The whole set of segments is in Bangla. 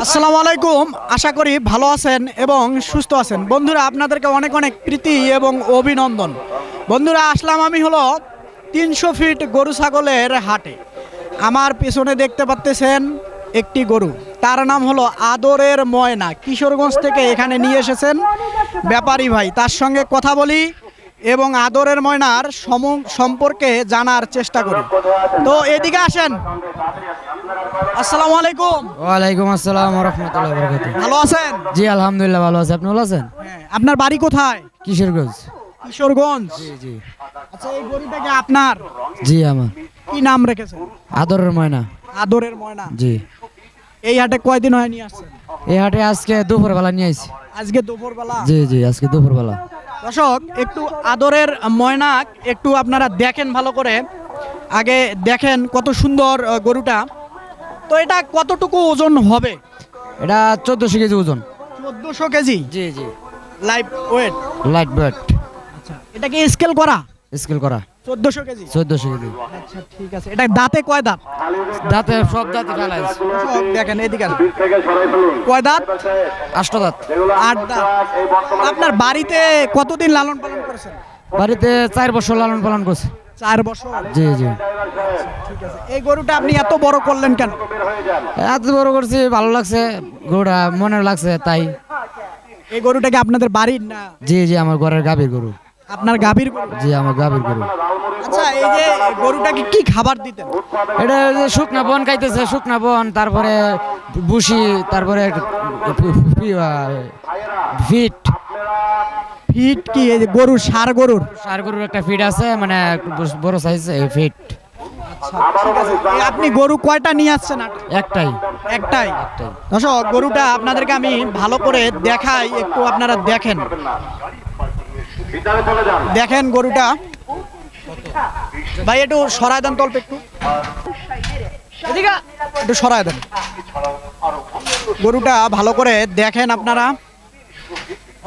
আসসালামু আলাইকুম। আশা করি ভালো আছেন এবং সুস্থ আছেন। বন্ধুরা, আপনাদেরকে অনেক অনেক প্রীতি এবং অভিনন্দন। বন্ধুরা, আসলাম আমি হলো তিনশো ফিট গরু ছাগলের হাটে। আমার পেছনে দেখতে পাচ্তেছেন একটি গরু। তার নাম হলো আদরের ময়না। কিশোরগঞ্জ থেকে এখানে নিয়ে এসেছেন ব্যাপারী ভাই। তার সঙ্গে কথা বলি এবং আদরের ময়নার সম- সম্পর্কে জানার চেষ্টা করি। তো এদিকে আসেন। আসসালামু আলাইকুম। ওয়ালাইকুম আসসালাম রহমতুল্লাহ বরকাত ভালো আছেন? জি আলহামদুলিল্লাহ ভালো আছে। আপনি ভালো আছেন? হ্যাঁ, আপনার বাড়ি কোথায়? কিশোরগঞ্জ। কিশোরগঞ্জ? জি জি। আচ্ছা এই গরুটা কি আপনার? জি আমার। কি নাম রেখেছেন? আদরের ময়না। আদরের ময়না। জি। এই হাটে কয়দিন হয় নিয়ে আসছেন? এই হাটে আজকে দুপুরবেলা নিয়ে আইছি। আজকে দুপুরবেলা? জি জি আজকে দুপুরবেলা। দর্শক একটু আদরের ময়না একটু আপনারা দেখেন ভালো করে। আগে দেখেন কত সুন্দর গরুটা। তো এটা কতটুকু ওজন হবে? এটা চোদ্দশো কেজি ওজন। চোদ্দোশো কেজি? জি জি। লাইভ ওয়েট লাইট ওয়েট আচ্ছা এটা কি স্কেল করা? স্কেল করা। চোদ্দোশো কেজি? চোদ্দশো কেজি। আচ্ছা ঠিক আছে। এটা দাঁতে কয় দাঁত? দাঁতে সব দাঁতে ফেলাইছে দর্শক, দেখেন এদিকে কয় দাঁত? আষ্ট দাঁত। আট দাঁত। আপনার বাড়িতে কতদিন লালন পালন করেছেন? বাড়িতে চার বছর লালন পালন করছে। চার বছর। জি জি। ঠিক আছে। এই গরুটা আপনি এত বড় করলেন কেন? এত বড় করছি ভালো লাগছে গরুটা মনে লাগছে তাই। এই গরুটা কি আপনাদের বাড়ির না? জি জি আমার ঘরের গাভীর গরু। আপনার গাভীর জি আমার গাভীর গরু। আচ্ছা এই যে গরুটাকে কি খাবার দিতেন? এটা যে শুকনা বন খাইতেছে শুকনা বন তারপরে বুসি তারপরে ফিট ফিট কি গরুর সার গরুর? সার গরুর একটা ফিট আছে মানে বড় সাইজ ফিট। আপনি গরু কয়টা নিয়ে আসছেন একটাই। একটাই? দর্শক গরুটা আপনাদেরকে আমি ভালো করে দেখাই একটু আপনারা দেখেন। দেখেন গরুটা। ভাই একটু সরায় দেন তল্প একটু। একটু সরায় দেন। গরুটা ভালো করে দেখেন আপনারা।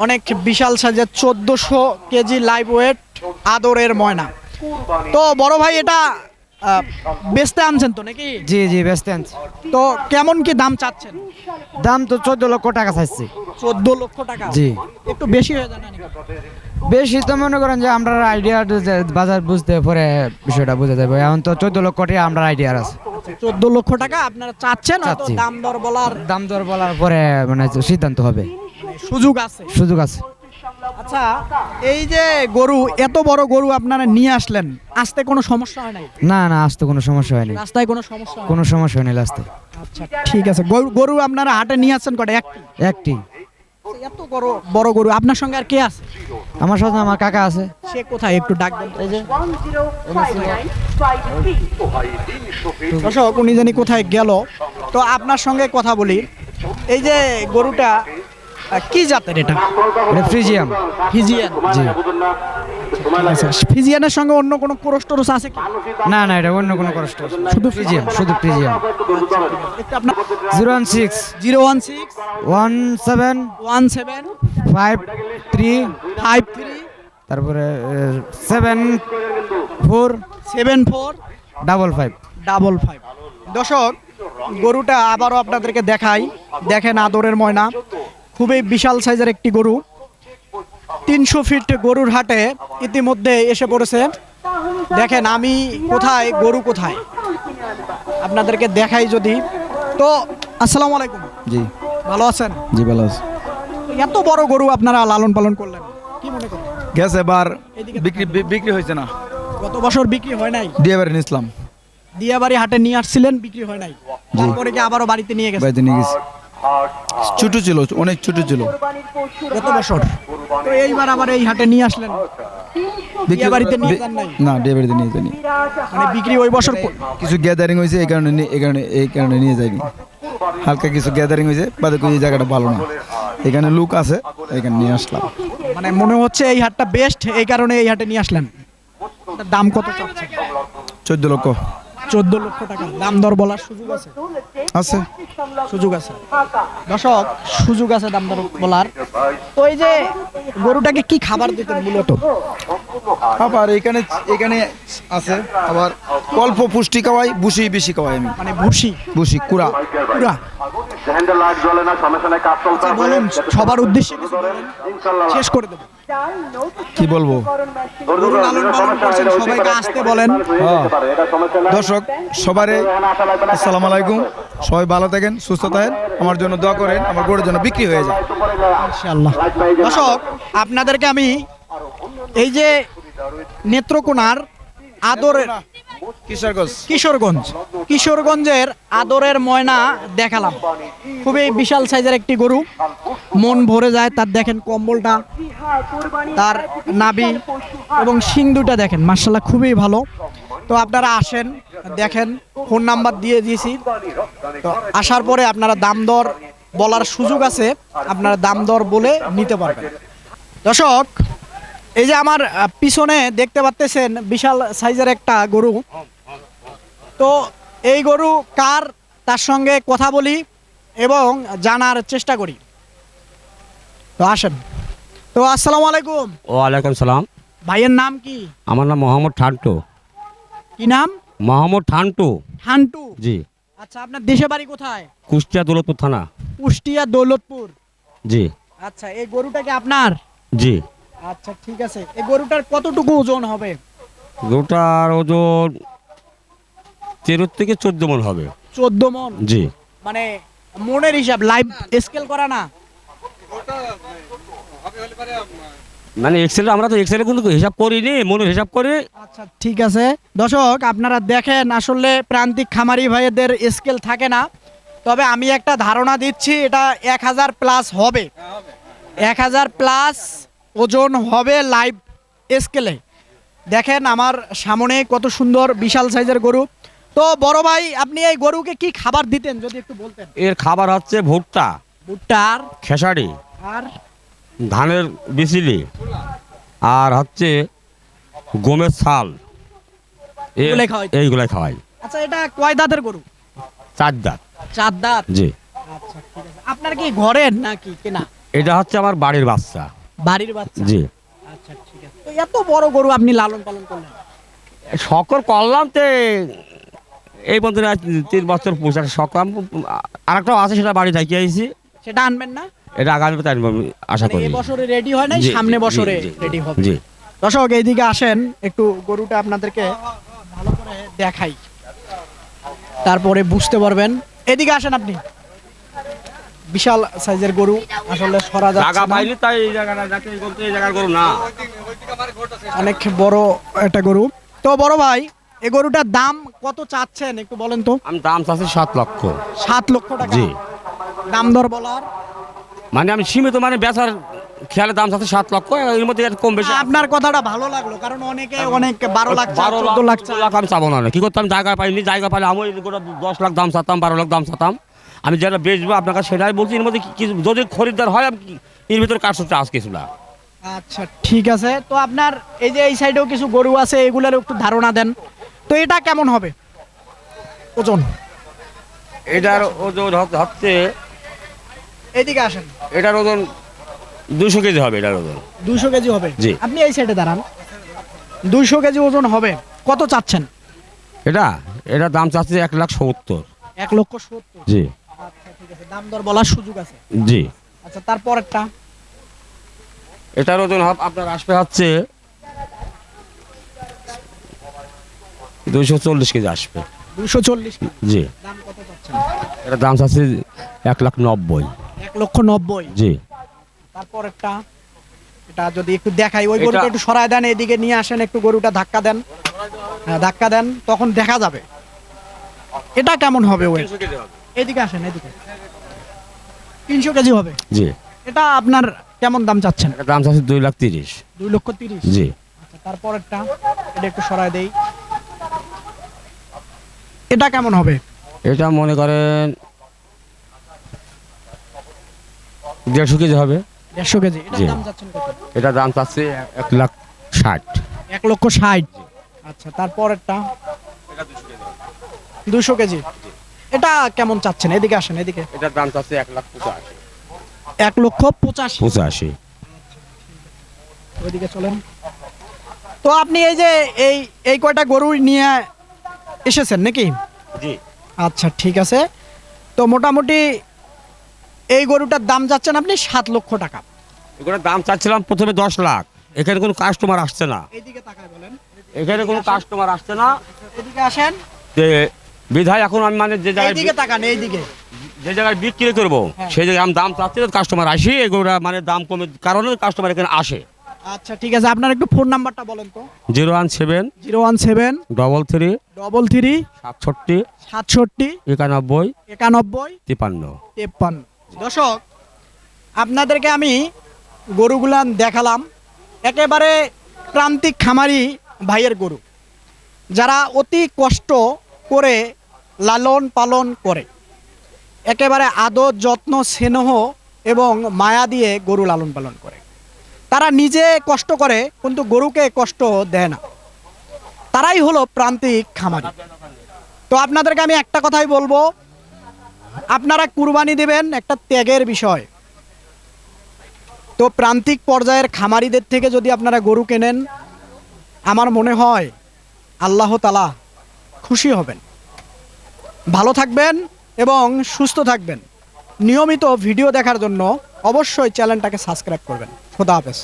অনেক বিশাল সাইজের চোদ্দশো কেজি লাইভ ওয়েট আদরের ময়না। তো বড় ভাই এটা বেচতে আনছেন তো নাকি? জি জি ব্যস্ত আনছি। তো কেমন কি দাম চাচ্ছেন? দাম তো চোদ্দ লক্ষ টাকা চাইছি। চোদ্দ লক্ষ টাকা? জি। একটু বেশি হয়ে যায় নাকি? বেশি তো মনে করেন যে আমরা আইডিয়া বাজার বুঝতে পরে বিষয়টা বুঝে যাবে। এখন তো চোদ্দ লক্ষ টাকা আমরা আইডিয়া আছে। চোদ্দ লক্ষ টাকা আপনারা চাচ্ছেন? দাম দর বলার দাম দর বলার পরে মানে সিদ্ধান্ত হবে। সুযোগ আছে। সুযোগ আছে। আচ্ছা এই যে গরু এত বড় গরু আপনারা নিয়ে আসলেন আসতে কোনো সমস্যা হয় নাই? না না আসতে কোনো সমস্যা হয়নি। রাস্তায় কোনো সমস্যা হয় কোনো সমস্যা হয়নি আসতে আচ্ছা ঠিক আছে। গরু গরু আপনারা হাটে নিয়ে আসছেন কটা? একটি? একটি। এত বড় বড় গরু আপনার সঙ্গে আর কে আছে? আমার সাথে আমার কাকা আছে। সে কোথায়? একটু ডাক দেন। এই যে। দর্শক উনি জানি কোথায় গেল। তো আপনার সঙ্গে কথা বলি। এই যে গরুটা কি জাতের এটা? এটা ফ্রিজিয়াম ফিজিয়ান জি। আচ্ছা, ফিজিয়ানের সঙ্গে অন্য কোনো ক্রোশ আছে কি? না না এটা অন্য কোনো কষ্ট শুধু ফ্রিজিয়াম শুধু ফ্রিজিয়াম একটু আপনার zero one six. Zero one six. One seven. One seven. Five three. Five three. তারপরে seven four. Seven four. Double five. Double five. দর্শক গরুটা আবারও আপনাদেরকে দেখাই। দেখেন আদরের ময়না। খুবই বিশাল সাইজের একটি গরু। তিনশো ফিট গরুর হাটে ইতিমধ্যে এসে পড়েছে। দেখেন আমি কোথায় গরু কোথায়? আপনাদেরকে দেখাই যদি। তো আসসালামু আলাইকুম। জি। ভালো আছেন? জি ভালো আছে। এত বড় গরু আপনারা লালন পালন করলেন কি মনে করেন? গেছে এবার বিক্রি বিক্রি হয়েছে না। গত বছর বিক্রি হয় নাই? দিয়ে এবার নিয়েছিলাম। দিয়াবাড়ি হাটে নিয়ে আসছিলেন বিক্রি হয় নাই। তারপরে কি আবারও বাড়িতে নিয়ে গেছে বাড়িতে নিয়ে গেছি। ছোট ছিল অনেক ছোট ছিল। গত বছর। তো এইবার আবার এই হাটে নিয়ে আসলেন। বিক্রি- বাড়িতে নিয়ে যান নাই? না দিয়ে বাড়িতে নিয়ে যায়নি। মানে বিক্রি ওই বছর কিছু গ্যাদারিং হয়েছে এই কারণে এই কারণে এই কারণে নিয়ে যায়নি। হালকা কিছু গ্যাদারিং হয়েছে বাদে এই জায়গাটা ভালো না। এখানে লুক আছে এখানে নিয়ে আসলাম। মানে মনে হচ্ছে এই হাটটা বেস্ট এই কারণে এই হাটে নিয়ে আসলেন। দাম কত চাচ্ছেন? চোদ্দ লক্ষ। চোদ্দ লক্ষ টাকা। দাম দর বলার সুযোগ আছে? আছে। সুযোগ আছে? দর্শক সুযোগ আছে দাম দর বলার। ওই যে গরুটাকে কি খাবার দিতেন মূলত? আবার এখানে এখানে আছে। আবার অল্প পুষ্টি খাওয়াই বুসি বেশি খাওয়াই আমি। মানে ভুসি। বুসি কুড়া। পুরা হ্যান্ডেল লাইট জ্বলে না সমস্যা নাই কাজ চলতে আচ্ছা, বলুন সবার উদ্দেশ্যে শেষ করে দেবো। কি বলব? সবাইকে আসতে বলেন। হয়ে। দর্শক না, আসসালামু আলাইকুম। সবাই ভালো থাকেন সুস্থ থাকেন। আমার জন্য দোয়া করেন আমার গরুর জন্য বিক্রি হয়ে যায়। ইনশাআল্লাহ। দর্শক আপনাদেরকে আমি এই যে নেত্রকোনার আদরের কিশোরগঞ্জ। কিশোরগঞ্জ। কিশোরগঞ্জের আদরের ময়না দেখালাম। খুবই বিশাল সাইজের একটি গরু। মন ভরে যায়, তার দেখেন কম্বলটা, তার নাবি এবং শিং দুটা দেখেন মার্শাল্লাহ খুবই ভালো। তো আপনারা আসেন, দেখেন, ফোন নাম্বার দিয়ে দিয়েছি। তো আসার পরে আপনারা দাম দর বলার সুযোগ আছে, আপনারা দাম দর বলে নিতে পারবেন। দর্শক এই যে আমার পিছনে দেখতে পাচ্তেছেন বিশাল সাইজের একটা গরু। তো এই গরু কার? তার সঙ্গে কথা বলি এবং জানার চেষ্টা করি। তো আসেন। তো আসসালামু আলাইকুম। ওয়ালাইকুম সালাম। ভাইয়ের নাম কি? আমার নাম মোহাম্মদ ঠান্টু। কি নাম? মোহাম্মদ ঠান্টু। হান্টু জি। আচ্ছা আপনার দেশে বাড়ি কোথায়? কুষ্টিয়া দৌলতপুর থানা। কুষ্টিয়া দৌলতপুর। জি। আচ্ছা এই গরুটা কি আপনার? জি। আচ্ছা ঠিক আছে। এই গরুটার কতটুকু ওজন হবে? গরুটার ওজন তেরো থেকে চোদ্দ মন হবে। চোদ্দ মন? জি। মানে মনের হিসাব লাইভ স্কেল করা না? মানে এক্সেল আমরা তো এক্সেলে কিন্তু হিসাব করিনি মনের হিসাব করে। আচ্ছা ঠিক আছে। দর্শক আপনারা দেখেন আসলে প্রান্তিক খামারি ভাইদের স্কেল থাকে না। তবে আমি একটা ধারণা দিচ্ছি এটা এক হাজার প্লাস হবে। এক হাজার প্লাস ওজন হবে লাইভ স্কেলে দেখেন আমার সামনে কত সুন্দর বিশাল সাইজের গরু। তো বড় ভাই আপনি এই গরুকে কি খাবার দিতেন যদি একটু বলতেন? এর খাবার হচ্ছে ভুট্টা। ভুট্টার খেসারি। আর? ধানের বিচিলি। আর হচ্ছে গমের ছাল? এইগুলাই খাওয়াই। আচ্ছা এটা কয় দাঁতের গরু? চার দাঁত। চার দাঁত? জি। আচ্ছা ঠিক আছে। আপনার কি ঘরের নাকি কেনা? এটা হচ্ছে আমার বাড়ির বাচ্চা। বাড়ির বাচ্চা? জি। আচ্ছা ঠিক আছে। তো এত বড় গরু আপনি লালন পালন করলেন? করলাম তো এই পর্যন্ত আজ তিন বছর পোশাক সকলাম আর একটা আছে সেটা বাড়ি থাকি আইছি। সেটা আনবেন না? এটা আগামী আমি আশা মানে করি। এই বছরে রেডি হয় নাই সামনে বছরে রেডি হবে। জি। দর্শক এইদিকে আসেন একটু গরুটা আপনাদেরকে ভালো করে দেখাই। তারপরে বুঝতে পারবেন। এদিকে আসেন আপনি। বিশাল সাইজের গরু আসলে সরা যাচ্ছে না। তাই এই জায়গাটা যাকে এই এই জায়গার করো না। অনেক বড় একটা গরু। তো বড় ভাই এই গরুটার দাম কত চাচ্ছেন একটু বলেন তো? আমি দাম চাচ্ছি সাত লক্ষ। সাত লক্ষ টাকা। জি। দাম দর বলার? মানে আমি সীমিত মানে বেচার খেয়ালে দাম চাচ্ছি সাত লক্ষ এর মধ্যে কম বেশি। আপনার কথাটা ভালো লাগল কারণ অনেকে অনেক বারো লাখ বারো লাখ লাখ আমি চাবো না। কি করতাম জায়গা পাইনি জায়গা পাইলে আমি দশ লাখ দাম চাতাম বারো লাখ দাম চাতাম। আমি যেটা বেচবো আপনার কাছে সেটাই বলছি এর মধ্যে কি- কি- যদি খরিদ্দার হয় আমি এর ভিতরে করতে আজ কিছু না আচ্ছা ঠিক আছে। তো আপনার এই যে এই সাইডেও কিছু গরু আছে এগুলোর একটু ধারণা দেন। তো এটা কেমন হবে? ওজন। এটার ওজন হচ্ছে- এইদিকে আসেন। এটার ওজন দুশো কেজি হবে এটার ওজন। দুইশো কেজি হবে? জি। আপনি এই সাইডে দাঁড়ান। দুইশো কেজি ওজন হবে। কত চাচ্ছেন? এটা এটার দাম চাচ্ছে এক লাখ সত্তর। এক লক্ষ সত্তর। জি। আচ্ছা ঠিক আছে। দাম দর বলার সুযোগ আছে? জি। আচ্ছা তারপরেরটা? এটার ওজন আপনার আসবে হচ্ছে দুইশো চল্লিশ কেজি আসবে। দুইশো চল্লিশ জি। দাম কত চাচ্ছেন এটার দাম চাচ্ছে এক লাখ নব্বই। এক লক্ষ নব্বই? জি। তারপরেরটা? এটা যদি একটু দেখাই ওই গরুটা একটু সরায় দেন এদিকে নিয়ে আসেন একটু গরুটা ধাক্কা দেন। হ্যাঁ ধাক্কা দেন তখন দেখা যাবে। এটা কেমন হবে ওয়েট এদিকে আসেন এদিকে। তিনশো কেজি হবে। জি। এটা আপনার কেমন দাম চাচ্ছেন? দাম চাচ্ছে দুই লাখ তিরিশ। দুই লক্ষ তিরিশ? জি। আচ্ছা তারপরেরটা এটা একটু সরায় দেই। এটা কেমন হবে? এটা মনে করেন দেড়শো কেজি হবে। দেড়শো কেজি। এটার জি। দাম চাচ্ছেন কত? এটার দাম চাচ্ছে এক লাখ ষাট। এক লক্ষ ষাট। আচ্ছা তারপরেরটা? দুশো কেজি। এটা কেমন চাচ্ছেন? এদিকে আসেন এদিকে। এটার দাম চাচ্ছে এক লাখ পঁচাশি। এক লক্ষ পঁচাশি। পঁচাশি। ওইদিকে চলেন। তো আপনি এই যে এই এই কয়টা গরু নিয়ে এসেছেন নাকি? জি। আচ্ছা ঠিক আছে। তো মোটামুটি এই গরুটার দাম যাচ্ছেন আপনি সাত লক্ষ টাকা। এগুলোর দাম চাচ্ছিলাম প্রথমে দশ লাখ। এখানে কোনো কাস্টমার আসছে না। এইদিকে তাকায় বলেন। এখানে কোনো কাস্টমার আসছে না। এদিকে আসেন। যে বিধায় এখন আমি মানে যে জায়গায় এইদিকে তাকান এইদিকে। যে জায়গায় বিক্রি করব হ্যাঁ। সেই জায়গায় আমি দাম চাচ্ছি কাস্টমার আসি এগুলোরা মানে দাম কমে কারণে কাস্টমার এখানে আসে। আচ্ছা ঠিক আছে আপনার একটু ফোন নাম্বারটা বলেন তো। Zero one seven zero one seven double three double three সাতষট্টি সাতষট্টি একানব্বই একানব্বই তিপান্ন তেপ্পান্ন। দর্শক আপনাদেরকে আমি গরুগুলান দেখালাম। একেবারে প্রান্তিক খামারি ভাইয়ের গরু। যারা অতি কষ্ট করে, লালন পালন করে। একেবারে আদর, যত্ন, স্নেহ এবং মায়া দিয়ে গরু লালন পালন করে। তারা নিজে কষ্ট করে, কিন্তু গরুকে কষ্ট দেয় না। তারাই হলো প্রান্তিক খামারি। তো আপনাদেরকে আমি একটা কথাই বলব। আপনারা কুরবানি দেবেন একটা ত্যাগের বিষয়। তো প্রান্তিক পর্যায়ের খামারিদের থেকে যদি আপনারা গরু কেনেন, আমার মনে হয় আল্লাহ তালা খুশি হবেন। ভালো থাকবেন এবং সুস্থ থাকবেন। নিয়মিত ভিডিও দেখার জন্য অবশ্যই চ্যানেলটাকে সাবস্ক্রাইব করবেন। খোদা হাফেজ।